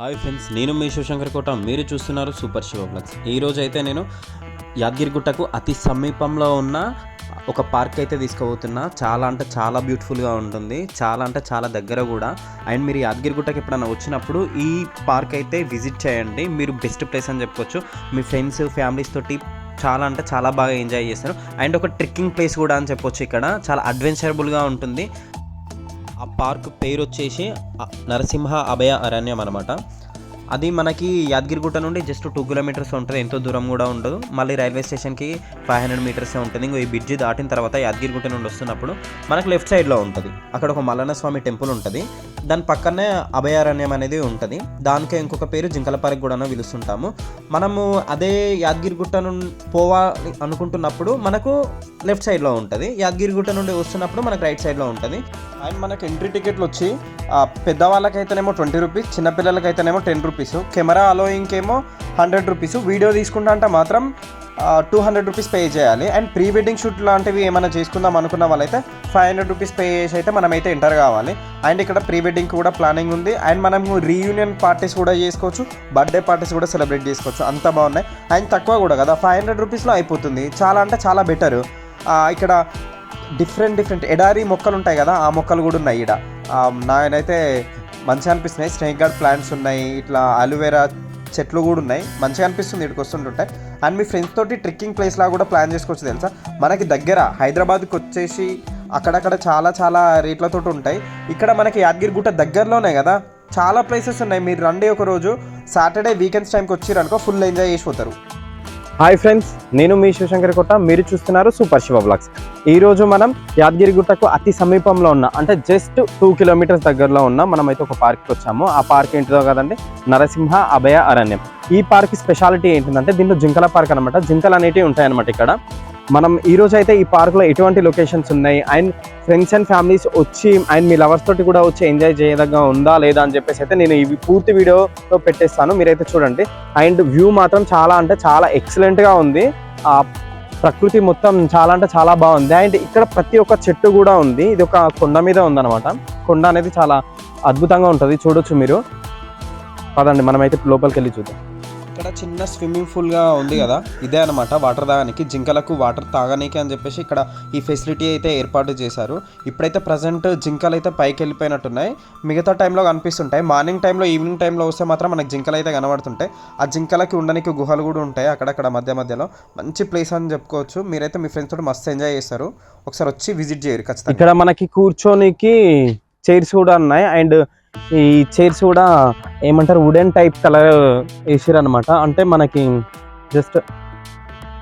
Hi friends నేను మీ శివశంకర్ కోట. మీరు చూస్తున్నారు సూపర్ శివ బ్లాగ్స్. ఈరోజు అయితే నేను యాదగిరిగుట్టకు అతి సమీపంలో ఉన్న ఒక పార్క్ అయితే తీసుకుపోతున్నా చాలా అంటే చాలా బ్యూటిఫుల్గా ఉంటుంది. చాలా అంటే చాలా దగ్గర కూడా. అండ్ మీరు యాదగిరిగుట్టకి ఎప్పుడైనా వచ్చినప్పుడు ఈ పార్క్ అయితే విజిట్ చేయండి. మీరు బెస్ట్ ప్లేస్ అని చెప్పుకోవచ్చు. మీ ఫ్రెండ్స్ ఫ్యామిలీస్ తోటి చాలా అంటే చాలా బాగా ఎంజాయ్ చేస్తారు. అండ్ ఒక ట్రెక్కింగ్ ప్లేస్ కూడా అని చెప్పొచ్చు ఇక్కడ. చాలా అడ్వెంచరబుల్గా ఉంటుంది. ఆ పార్క్ పేరు వచ్చేసి నరసింహ అభయ అరణ్యం అనమాట అది మనకి యాదగిరిగుట్ట నుండి జస్ట్ టూ కిలోమీటర్స్ ఉంటుంది. ఎంతో దూరం కూడా ఉండదు. మళ్ళీ రైల్వే స్టేషన్కి ఫైవ్ హండ్రెడ్ మీటర్స్ ఉంటుంది. ఇంకో ఈ బ్రిడ్జి దాటిన తర్వాత యాదగిరిగుట్ట నుండి వస్తున్నప్పుడు మనకు లెఫ్ట్ సైడ్లో ఉంటుంది. అక్కడ ఒక మల్లన్న స్వామి టెంపుల్ ఉంటుంది. దాని పక్కనే అభయారణ్యం అనేది ఉంటుంది. దానికే ఇంకొక పేరు జింకలపారికి కూడా పిలుస్తుంటాము. మనము అదే యాదగిరిగుట్ట నుండి పోవాలి అనుకుంటున్నప్పుడు మనకు లెఫ్ట్ సైడ్లో ఉంటుంది. యాదగిరిగుట్ట నుండి వస్తున్నప్పుడు మనకు రైట్ సైడ్లో ఉంటుంది. అండ్ మనకి ఎంట్రీ టికెట్లు వచ్చి పెద్దవాళ్ళకైతేనేమో twenty rupees చిన్నపిల్లలకైతేనేమో ten rupees rupees camera allowing ఏమో హండ్రెడ్ రూపీస్ వీడియో తీసుకుంటా అంటే మాత్రం టూ హండ్రెడ్ రూపీస్ పే చేయాలి. అండ్ ప్రీ వెడ్డింగ్ షూట్ లాంటివి ఏమైనా చేసుకుందాం అనుకున్న వాళ్ళైతే ఫైవ్ హండ్రెడ్ రూపీస్ పే చేసి అయితే మనమైతే ఎంటర్ కావాలి. అండ్ ఇక్కడ ప్రీ వెడ్డింగ్ కూడా ప్లానింగ్ ఉంది. అండ్ మనము రీయూనియన్ పార్టీస్ కూడా చేసుకోవచ్చు. బర్త్డే పార్టీస్ కూడా సెలబ్రేట్ చేసుకోవచ్చు. అంత బాగున్నాయి. అండ్ తక్కువ కూడా కదా. ఫైవ్ హండ్రెడ్ రూపీస్లో అయిపోతుంది. చాలా అంటే చాలా బెటర్ ఇక్కడ డిఫరెంట్ డిఫరెంట్ ఎడారి మొక్కలు ఉంటాయి కదా. ఆ మొక్కలు కూడా ఉన్నాయి ఇక్కడ నాయనైతే మంచిగా అనిపిస్తున్నాయి. స్నేక్ గార్డ్ ప్లాంట్స్ ఉన్నాయి. ఇట్లా అలోవెరా చెట్లు కూడా ఉన్నాయి. మంచిగా అనిపిస్తుంది ఇక్కడికి వస్తుంటుంటే. అండ్ మీ ఫ్రెండ్స్ తోటి ట్రెక్కింగ్ ప్లేస్ లా కూడా ప్లాన్ చేసుకోవచ్చు తెలుసా? మనకి దగ్గర హైదరాబాద్కి వచ్చేసి అక్కడక్కడ చాలా చాలా రేట్లతో ఉంటాయి. ఇక్కడ మనకి యాదగిరిగుట్ట దగ్గరలోనే కదా. చాలా ప్లేసెస్ ఉన్నాయి. మీరు రండి ఒక రోజు సాటర్డే వీకెండ్స్ టైంకి వచ్చిరనుకో ఫుల్ ఎంజాయ్ చేసిపోతారు హాయ్ ఫ్రెండ్స్ నేను మీ శివశంకర్ కొట్ట. మీరు చూస్తున్నారు సూపర్ శివ బ్లాగ్స్ ఈ రోజు మనం యాదగిరిగుట్టకు అతి సమీపంలో ఉన్న అంటే జస్ట్ టూ కిలోమీటర్స్ దగ్గరలో ఉన్న మనం అయితే ఒక పార్క్కి వచ్చాము. ఆ పార్క్ ఏంటిదో కదండి నరసింహ అభయ అరణ్యం. ఈ పార్క్ స్పెషాలిటీ ఏంటంటే దీంట్లో జింకల పార్క్ అనమాట జింకలు అనేటివి ఉంటాయన్నమాట ఇక్కడ. మనం ఈ రోజు అయితే ఈ పార్క్లో ఎటువంటి లొకేషన్స్ ఉన్నాయి. అండ్ ఫ్రెండ్స్ అండ్ ఫ్యామిలీస్ వచ్చి అండ్ మీ లవర్స్ తోటి కూడా వచ్చి ఎంజాయ్ చేయదగ్గ ఉందా లేదా అని చెప్పేసి అయితే నేను ఇవి పూర్తి వీడియోలో పెట్టేస్తాను. మీరైతే చూడండి. అండ్ వ్యూ మాత్రం చాలా అంటే చాలా ఎక్సలెంట్గా గా ఉంది. ఆ ప్రకృతి మొత్తం చాలా అంటే చాలా బాగుంది. అండ్ ఇక్కడ ప్రతి ఒక్క చెట్టు కూడా ఉంది. ఇది ఒక కొండ మీద ఉందన్నమాట. కొండ అనేది చాలా అద్భుతంగా ఉంటుంది. చూడొచ్చు మీరు. పదండి మనమైతే లోపలికి వెళ్ళి చూద్దాం. ఇక్కడ చిన్న స్విమ్మింగ్ పూల్గా ఉంది కదా ఇదే అనమాట వాటర్ తాగడానికి జింకలకు వాటర్ తాగనీకి అని చెప్పేసి ఇక్కడ ఈ ఫెసిలిటీ అయితే ఏర్పాటు చేశారు. ఇప్పుడైతే ప్రజెంట్ జింకలు అయితే పైకి వెళ్ళిపోయినట్టున్నాయి. మిగతా టైంలో కనిపిస్తుంటాయి. మార్నింగ్ టైంలో ఈవినింగ్ టైంలో వస్తే మాత్రం మనకి జింకలు అయితే కనబడుతుంటాయి. ఆ జింకలకి ఉండడానికి గుహలు కూడా ఉంటాయి అక్కడక్కడ మధ్య మధ్యలో. మంచి ప్లేస్ అని చెప్పుకోవచ్చు. మీరైతే మీ ఫ్రెండ్స్ తోటి మస్తు ఎంజాయ్ చేస్తారు. ఒకసారి వచ్చి విజిట్ చేయరు ఖచ్చితంగా. ఇక్కడ మనకి కూర్చోనికి చైర్స్ కూడా ఉన్నాయి. అండ్ ఈ చైర్స్ కూడా ఏమంటారు వుడెన్ టైప్ కలర్ వేసారు అనమాట అంటే మనకి జస్ట్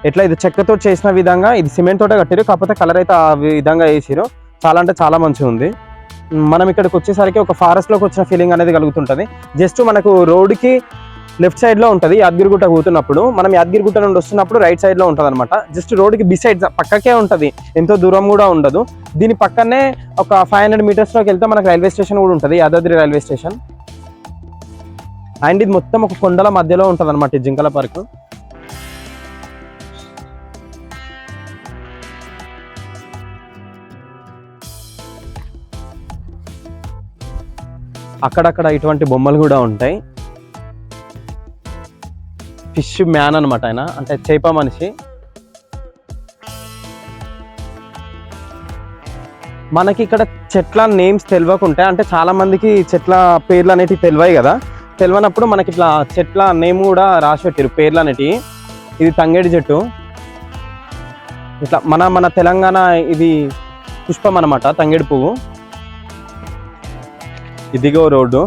ఎట్లా ఇది చెక్కతో చేసిన విధంగా ఇది సిమెంట్ తోటే కట్టారు కాకపోతే కలర్ అయితే ఆ విధంగా వేసారు. చాలా అంటే చాలా మంచిగా ఉంది. మనం ఇక్కడికి వచ్చేసరికి ఒక ఫారెస్ట్లోకి వచ్చిన ఫీలింగ్ అనేది కలుగుతుంటుంది. జస్ట్ మనకు రోడ్డుకి లెఫ్ట్ సైడ్లో యాదగిరిగుట్ట పోతున్నప్పుడు మనం యాదగిరిగుట్ట నుండి వస్తున్నప్పుడు రైట్ సైడ్లో అనమాట జస్ట్ రోడ్డుకి బిసైడ్ పక్కకే ఉంటుంది. ఎంతో దూరం కూడా ఉండదు. దీని పక్కనే ఒక ఫైవ్ హండ్రెడ్ మీటర్స్లోకి వెళ్తే మనకు రైల్వే స్టేషన్ కూడా ఉంటుంది యాదాద్రి రైల్వే స్టేషన్ అండ్ ఇది మొత్తం ఒక కొండల మధ్యలో ఉంటుంది అనమాట జింకల పార్క్. అక్కడక్కడ ఇటువంటి బొమ్మలు కూడా ఉంటాయి. ఫిష్ మ్యాన్ అనమాట ఆయన అంటే చేప మనిషి. మనకి ఇక్కడ చెట్ల నేమ్స్ తెలియకుంటే అంటే చాలా మందికి చెట్ల పేర్లు అనేటివి తెలివాయి కదా. తెలియనప్పుడు మనకి ఇట్లా చెట్ల నేమ్ కూడా రాసి పెట్టారు పేర్లు అనేటివి ఇది తంగేడి చెట్టు. ఇట్లా మన మన తెలంగాణ ఇది పుష్పం అనమాట తంగేడి పువ్వు. ఇదిగో రోడ్డు.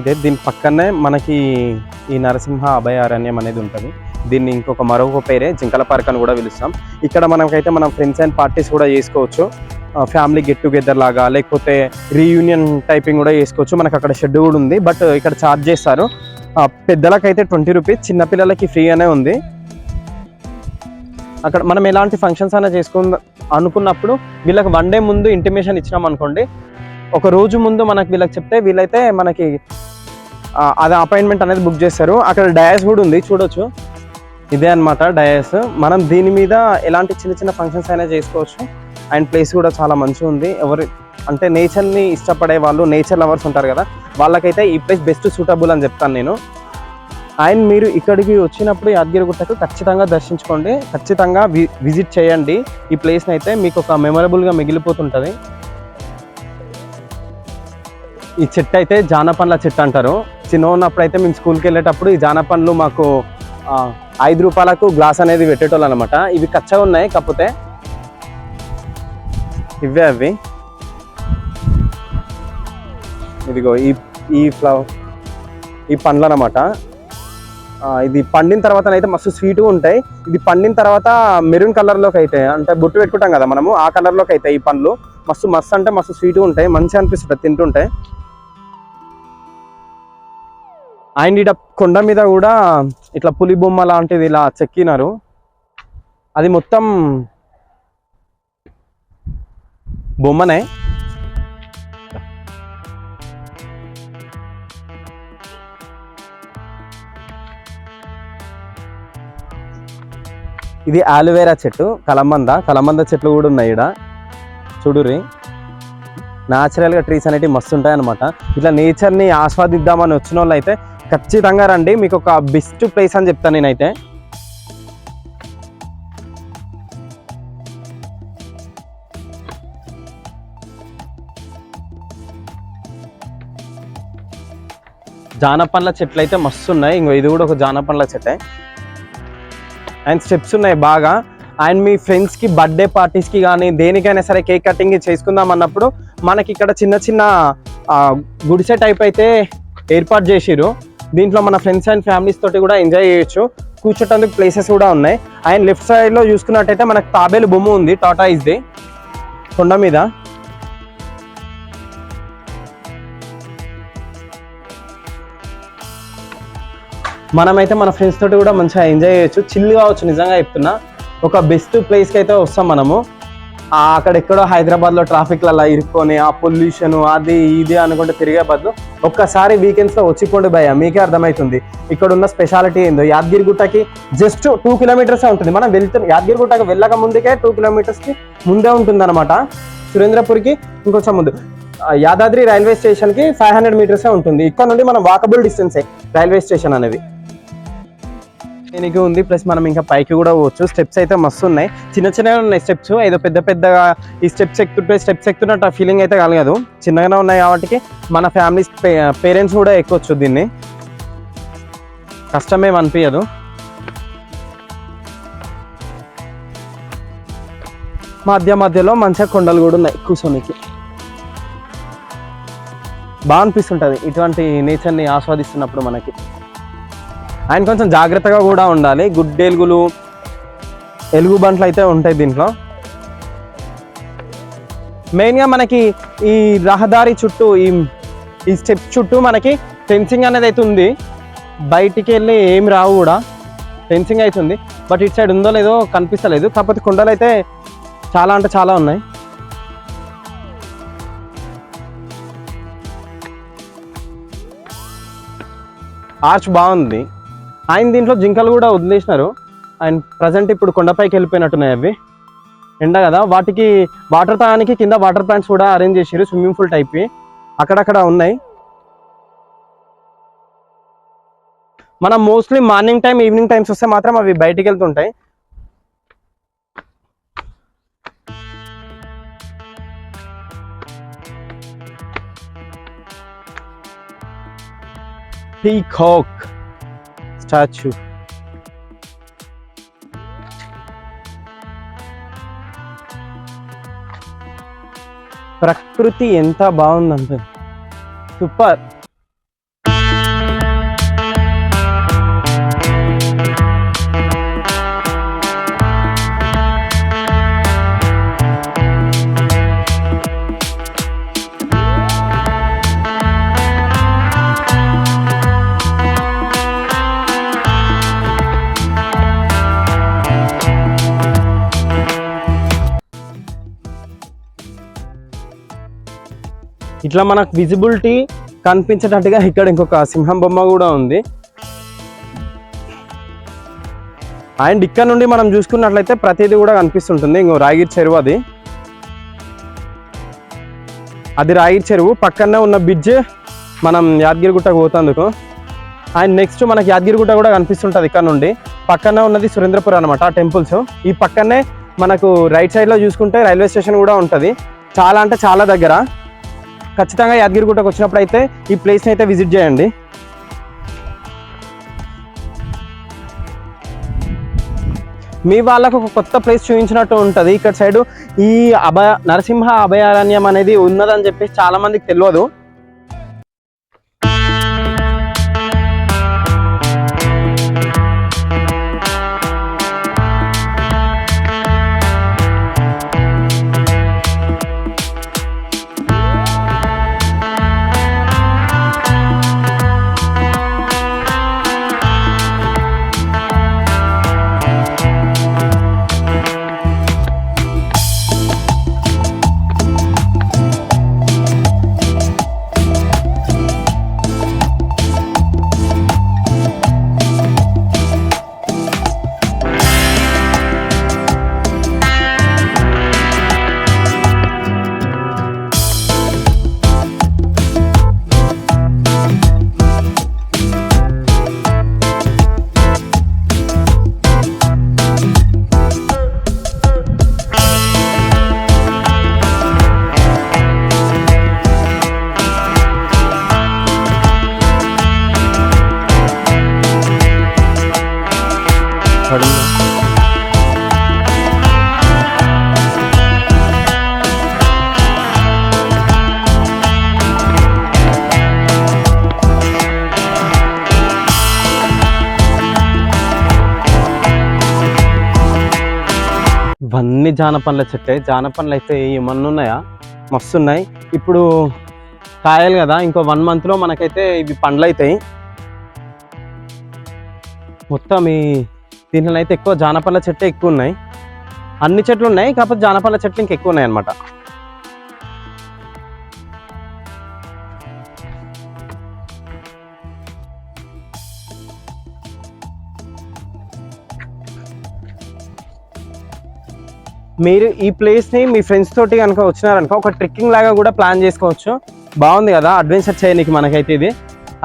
ఇదే దీని పక్కనే మనకి ఈ నరసింహ అభయారణ్యం అనేది ఉంటుంది. దీన్ని ఇంకొక మరొక పేరే జింకల పార్క్ అని కూడా పిలుస్తాం. ఇక్కడ మనకైతే మనం ఫ్రెండ్స్ అండ్ పార్టీస్ కూడా చేసుకోవచ్చు. ఫ్యామిలీ గెట్ టుగెదర్ లాగా లేకపోతే రీయూనియన్ టైపింగ్ కూడా చేసుకోవచ్చు. మనకు అక్కడ షెడ్ కూడా ఉంది. బట్ ఇక్కడ ఛార్జ్ చేస్తారు. పెద్దలకైతే ట్వంటీ రూపీస్ చిన్నపిల్లలకి ఫ్రీ అనే ఉంది. అక్కడ మనం ఎలాంటి ఫంక్షన్స్ అయినా చేసుకుందాం అనుకున్నప్పుడు వీళ్ళకి వన్ డే ముందు ఇంటిమేషన్ ఇచ్చినాం అనుకోండి ఒక రోజు ముందు మనకు వీళ్ళకి చెప్తే వీళ్ళైతే మనకి అది అపాయింట్మెంట్ అనేది బుక్ చేస్తారు అక్కడ డయాస్ కూడా ఉంది చూడొచ్చు. ఇదే అన్నమాట డయాస్. మనం దీని మీద ఎలాంటి చిన్న చిన్న ఫంక్షన్స్ అయినా చేసుకోవచ్చు. అండ్ ప్లేస్ కూడా చాలా మంచిగా ఉంది. ఎవరు అంటే నేచర్ని ఇష్టపడే వాళ్ళు నేచర్ లవర్స్ ఉంటారు కదా వాళ్ళకైతే ఈ ప్లేస్ బెస్ట్ సూటబుల్ అని చెప్తాను నేను. అండ్ మీరు ఇక్కడికి వచ్చినప్పుడు యాదగిరిగుట్టకు ఖచ్చితంగా దర్శించుకోండి. ఖచ్చితంగా వి విజిట్ చేయండి. ఈ ప్లేస్ని అయితే మీకు ఒక మెమరబుల్గా మిగిలిపోతుంటుంది. ఈ చెట్టు అయితే జానపండ్ల చెట్టు అంటారు. చిన్న ఉన్నప్పుడు అయితే మేము స్కూల్కి వెళ్ళేటప్పుడు ఈ జానపండ్లు మాకు ఐదు రూపాయలకు గ్లాస్ అనేది పెట్టేటోళ్ళు అనమాట ఇవి కచ్చగా ఉన్నాయి కాకపోతే ఇవే అవి. ఇదిగో ఈ ఈ ఫ్లవర్ ఈ పండ్లు అనమాట ఇది పండిన తర్వాత అయితే మస్తు స్వీట్గా ఉంటాయి. ఇది పండిన తర్వాత మెరూన్ కలర్లోకి అవుతాయి అంటే బొట్టు పెట్టుకుంటాం కదా మనము ఆ కలర్లోకి అవుతాయి ఈ పండ్లు మస్తు మస్తు అంటే మస్తు స్వీట్గా ఉంటాయి. మంచిగా అనిపిస్తుంది తింటుంటే. అండ్ ఇట కొండ మీద కూడా ఇట్లా పులి బొమ్మ లాంటిది ఇలా చెక్కినారు. అది మొత్తం బొమ్మనే. ఇది ఆలువేరా చెట్టు కలమంద కలమంద చెట్లు కూడా ఉన్నాయి ఇక్కడ చూడురి న్యాచురల్గా ట్రీస్ అనేటివి మస్తు ఉంటాయి అనమాట ఇట్లా నేచర్ని ఆస్వాదిద్దామని వచ్చిన వాళ్ళు అయితే ఖచ్చితంగా రండి. మీకు ఒక బెస్ట్ ప్లేస్ అని చెప్తాను నేనైతే. జానపండ్ల చెట్లు అయితే మస్తు ఉన్నాయి. ఇంకో ఇది కూడా ఒక జానపండ్ల చెట్టే. అండ్ స్టెప్స్ ఉన్నాయి బాగా. అండ్ మీ ఫ్రెండ్స్కి బర్త్డే పార్టీస్కి కానీ దేనికైనా సరే కేక్ కటింగ్ చేసుకుందాం అన్నప్పుడు మనకి ఇక్కడ చిన్న చిన్న గుడిసె టైప్ అయితే ఏర్పాటు చేసిరు దీంట్లో మన ఫ్రెండ్స్ అండ్ ఫ్యామిలీస్ తోటి కూడా ఎంజాయ్ చేయొచ్చు. కూర్చోటానికి ప్లేసెస్ కూడా ఉన్నాయి. అండ్ లెఫ్ట్ సైడ్లో చూసుకున్నట్టయితే మనకు తాబేలు బొమ్మ ఉంది. టాటా ఇస్ది కొండ మీద. మనమైతే మన ఫ్రెండ్స్ తోటి కూడా మంచిగా ఎంజాయ్ చేయొచ్చు. చిల్ కావచ్చు నిజంగా చెప్తున్నా. ఒక బెస్ట్ ప్లేస్కి అయితే వస్తాం మనము. అక్కడ ఎక్కడో హైదరాబాద్లో ట్రాఫిక్లలో ఇరుక్కొని ఆ పొల్యూషన్ అది ఇది అనుకుంటే తిరిగే బదులు ఒక్కసారి వీకెండ్స్లో వచ్చిపోండి భయ మీకే అర్థమవుతుంది ఇక్కడ ఉన్న స్పెషాలిటీ ఏందో యాదగిరిగుట్టకి జస్ట్ టూ కిలోమీటర్సే ఉంటుంది. మనం వెళ్తున్న యాదగిరిగుట్టకి వెళ్ళక ముందుకే టూ కిలోమీటర్స్కి ముందే ఉంటుంది అనమాట సురేంద్రపూర్కి ఇంకొంచెం ముందు. యాదాద్రి రైల్వే స్టేషన్కి ఫైవ్ హండ్రెడ్ మీటర్సే ఉంటుంది. ఇక్కడ నుండి మనం వాకబుల్ డిస్టెన్సే రైల్వే స్టేషన్ అనేది. దీనికి ఉంది ప్లస్ మనం ఇంకా పైకి కూడా పోవచ్చు. స్టెప్స్ అయితే మస్తు ఉన్నాయి. చిన్న చిన్నగా ఉన్నాయి స్టెప్స్. ఏదో పెద్ద పెద్దగా ఈ స్టెప్స్ ఎక్కుతుంటే స్టెప్స్ ఎక్కుతున్నట్టు ఆ ఫీలింగ్ అయితే కలగదు. చిన్నగానే ఉన్నాయి కాబట్టి మన ఫ్యామిలీ పేరెంట్స్ కూడా ఎక్కొచ్చు దీన్ని. కష్టమేం అనిపించదు మధ్య మధ్యలో మంచిగా కొండలు కూడా ఉన్నాయి కూర్చోనికి. బాగా అనిపిస్తుంటుంది ఇటువంటి నేచర్ని ఆస్వాదిస్తున్నప్పుడు మనకి. అండ్ కొంచెం జాగ్రత్తగా కూడా ఉండాలి. గుడ్డెలుగులు ఎలుగు బంట్లు అయితే ఉంటాయి దీంట్లో. మెయిన్గా మనకి ఈ రహదారి చుట్టూ ఈ ఈ స్టెప్ చుట్టూ మనకి ఫెన్సింగ్ అనేది అయితే ఉంది. బయటికి వెళ్ళి ఏం రావు కూడా. ఫెన్సింగ్ అవుతుంది బట్ ఇటు సైడ్ ఉందో లేదో కనిపిస్తలేదు. కాకపోతే కుండలు అయితే చాలా అంటే చాలా ఉన్నాయి. ఆర్చ్ బాగుంది. ఆయన దీంట్లో జింకలు కూడా వదిలేసినారు. అండ్ ప్రజెంట్ ఇప్పుడు కొండపైకి వెళ్ళిపోయినట్టున్నాయి అవి. ఎండ కదా. వాటికి వాటర్ తాగడానికి కింద వాటర్ ప్లాంట్స్ కూడా అరేంజ్ చేసారు స్విమ్మింగ్ పూల్ టైప్ అక్కడక్కడ ఉన్నాయి. మనం mostly morning time evening times వస్తే మాత్రం అవి బయటికి వెళ్తుంటాయి. పీకాక్ స్టాచ్యూ ప్రకృతి ఎంత బాగుందంటే సూపర్. ఇట్లా మనకు విజిబిలిటీ కనిపించేటట్టుగా ఇక్కడ ఇంకొక సింహం బొమ్మ కూడా ఉంది. అండ్ ఇక్కడ నుండి మనం చూసుకున్నట్లయితే ప్రతిదీ కూడా కనిపిస్తుంటుంది. ఇంకో రాగిరి చెరువు అది. అది రాగిరి చెరువు. పక్కనే ఉన్న బ్రిడ్జ్ మనం యాదగిరిగుట్టకు పోతందుకు అండ్ నెక్స్ట్ మనకి యాదగిరిగుట్ట కూడా కనిపిస్తుంటుంది ఇక్కడ నుండి. పక్కనే ఉన్నది సురేంద్రపురం అనమాట ఆ టెంపుల్స్ ఈ పక్కనే మనకు రైట్ సైడ్లో చూసుకుంటే రైల్వే స్టేషన్ కూడా ఉంటుంది. చాలా అంటే చాలా దగ్గర. ఖచ్చితంగా యాదగిరిగుట్టకు వచ్చినప్పుడు అయితే ఈ ప్లేస్ని అయితే విజిట్ చేయండి. మీ వాళ్ళకు ఒక కొత్త ప్లేస్ చూపించినట్టు ఉంటుంది. ఇక్కడ సైడ్ ఈ అభయ నరసింహ అభయారణ్యం అనేది ఉన్నదని చెప్పేసి చాలామందికి తెలియదు. తెలియదు ఇవన్నీ జానపండ్ల చెట్లే. జానపండ్లు అయితే ఏమన్నా ఉన్నాయా? మస్తు ఉన్నాయి. ఇప్పుడు కాయలు కదా ఇంకో వన్ మంత్లో మనకైతే ఇవి పండ్లు అవుతాయి మొత్తం ఈ దీంట్లో అయితే ఎక్కువ జానపల్ల చెట్లే ఎక్కువ ఉన్నాయి అన్ని చెట్లు ఉన్నాయి కాకపోతే జానపండ్ల చెట్లు ఇంకా ఎక్కువ ఉన్నాయి అనమాట మీరు ఈ ప్లేస్ని మీ ఫ్రెండ్స్ తోటి కనుక వచ్చినారనుకో ఒక ట్రెక్కింగ్ లాగా కూడా ప్లాన్ చేసుకోవచ్చు. బాగుంది కదా అడ్వెంచర్ చేయడానికి మనకైతే ఇది.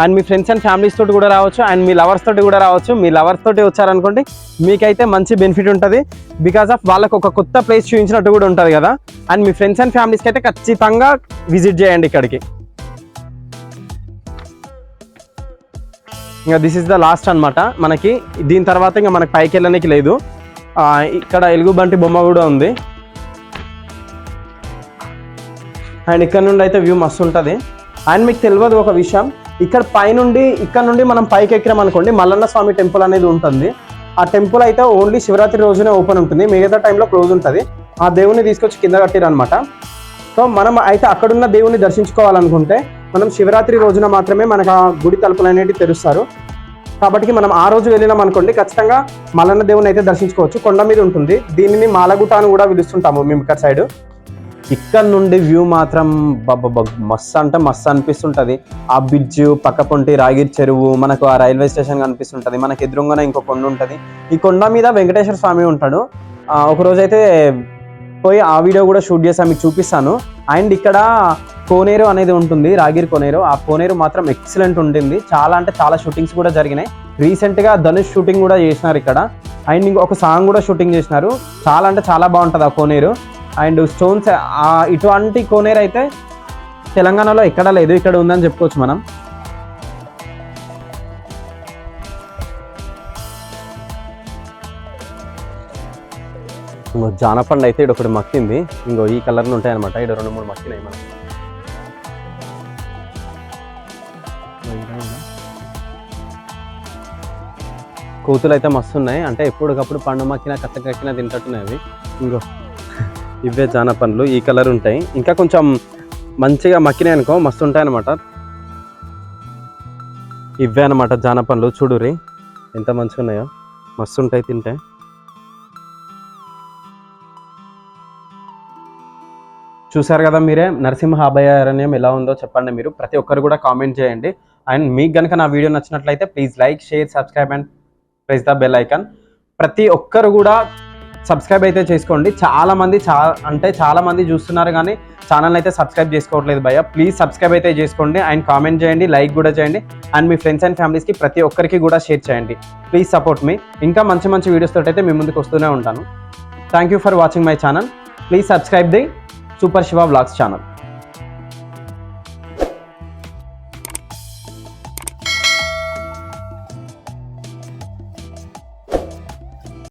అండ్ మీ ఫ్రెండ్స్ అండ్ ఫ్యామిలీస్ తోటి కూడా రావచ్చు అండ్ మీ లవర్స్ తోటి కూడా రావచ్చు. మీ లవర్స్ తోటి వచ్చారనుకోండి మీకైతే మంచి బెనిఫిట్ ఉంటుంది. బికాస్ ఆఫ్ వాళ్ళకు ఒక కొత్త ప్లేస్ చూపించినట్టు కూడా ఉంటుంది కదా. అండ్ మీ ఫ్రెండ్స్ అండ్ ఫ్యామిలీస్కి అయితే ఖచ్చితంగా విజిట్ చేయండి ఇక్కడికి. ఇంకా దిస్ ఇస్ ద లాస్ట్ అన్నమాట. మనకి దీని తర్వాత ఇంకా మనకి పైకి వెళ్ళడానికి లేదు. ఇక్కడ ఎలుగుబంటి బొమ్మ కూడా ఉంది. అండ్ ఇక్కడ నుండి అయితే వ్యూ మస్తు ఉంటుంది. అండ్ మీకు తెలియదు ఒక విషయం. ఇక్కడ పైనుండి ఇక్కడ నుండి మనం పైకి ఎక్కినాం అనుకోండి మల్లన్న స్వామి టెంపుల్ అనేది ఉంటుంది. ఆ టెంపుల్ అయితే ఓన్లీ శివరాత్రి రోజునే ఓపెన్ ఉంటుంది. మిగతా టైంలో క్లోజ్ ఉంటుంది. ఆ దేవుని తీసుకొచ్చి కింద కట్టిరనమాట సో మనం అయితే అక్కడున్న దేవుని దర్శించుకోవాలనుకుంటే మనం శివరాత్రి రోజున మాత్రమే మనకు ఆ గుడి తలుపులు అనేటివి తెరుస్తారు. కాబట్టి మనం ఆ రోజు వెళ్ళినాం అనుకోండి ఖచ్చితంగా మల్లన్న దేవుని అయితే దర్శించుకోవచ్చు. కొండ మీద ఉంటుంది. దీనిని మాలగుట అని కూడా పిలుస్తుంటాము మేము ఇక్కడ సైడ్. ఇక్కడ నుండి వ్యూ మాత్రం మస్తు అంటే మస్తు అనిపిస్తుంటుంది. ఆ బ్రిడ్జ్ పక్క పొంటి రాగిరి చెరువు మనకు ఆ రైల్వే స్టేషన్ కనిపిస్తుంటుంది. మనకి ఎదురుగానే ఇంకో కొండ ఉంటుంది. ఈ కొండ మీద వెంకటేశ్వర స్వామి ఉంటాడు. ఒకరోజు అయితే పోయి ఆ వీడియో కూడా షూట్ చేసి మీకు చూపిస్తాను. అండ్ ఇక్కడ కోనేరు అనేది ఉంటుంది రాగిరి కోనేరు. ఆ కోనేరు మాత్రం ఎక్సలెంట్ ఉంటుంది చాలా అంటే చాలా షూటింగ్స్ కూడా జరిగినాయి. రీసెంట్గా ధనుష్ షూటింగ్ కూడా చేసినారు ఇక్కడ. అండ్ ఇంకొక సాంగ్ కూడా షూటింగ్ చేసినారు. చాలా అంటే చాలా బాగుంటుంది ఆ కోనేరు. అండ్ స్టోన్స్ ఇటువంటి కోనేరు అయితే తెలంగాణలో ఎక్కడా లేదు ఇక్కడ ఉందని చెప్పుకోవచ్చు మనం. ఇంకో జానపండు అయితే ఇక్కడ ఒకటి మక్కింది. ఇంకో ఈ కలర్లు ఉంటాయన్నమాట. ఇక్కడ రెండు మూడు మక్కినాయి మనం కోతులు అయితే మస్తు ఉన్నాయి. అంటే ఎప్పటికప్పుడు పండు మక్కిన కత్త కక్కిన తింటట్టున్నాయి అవి. ఇంకో ఇవే జానపండ్లు ఈ కలర్ ఉంటాయి. ఇంకా కొంచెం మంచిగా మక్కినాయి అనుకో మస్తు ఉంటాయి అనమాట ఇవే అనమాట జానపండ్లు చూడురి ఎంత మంచిగా ఉన్నాయో. మస్తు ఉంటాయి తింటే. చూసారు కదా మీరే నరసింహ అభయారణ్యం ఎలా ఉందో చెప్పండి మీరు. ప్రతి ఒక్కరు కూడా కామెంట్ చేయండి. అండ్ మీకు కనుక నా వీడియో నచ్చినట్లయితే please like share subscribe and press the bell icon. ప్రతి ఒక్కరు కూడా సబ్స్క్రైబ్ అయితే చేసుకోండి. చాలామంది చా అంటే చాలామంది చూస్తున్నారు కానీ ఛానల్ అయితే సబ్స్క్రైబ్ చేసుకోవట్లేదు భయ్య. ప్లీజ్ సబ్స్క్రైబ్ అయితే చేసుకోండి అండ్ కామెంట్ చేయండి లైక్ కూడా చేయండి అండ్ మీ ఫ్రెండ్స్ అండ్ ఫ్యామిలీస్కి ప్రతి ఒక్కరికి కూడా షేర్ చేయండి. ప్లీజ్ సపోర్ట్ మీ. ఇంకా మంచి మంచి వీడియోస్ తోటి అయితే మీ ముందుకు వస్తూనే ఉంటాను. Thank you for watching my channel please subscribe the super Shiva blogs channel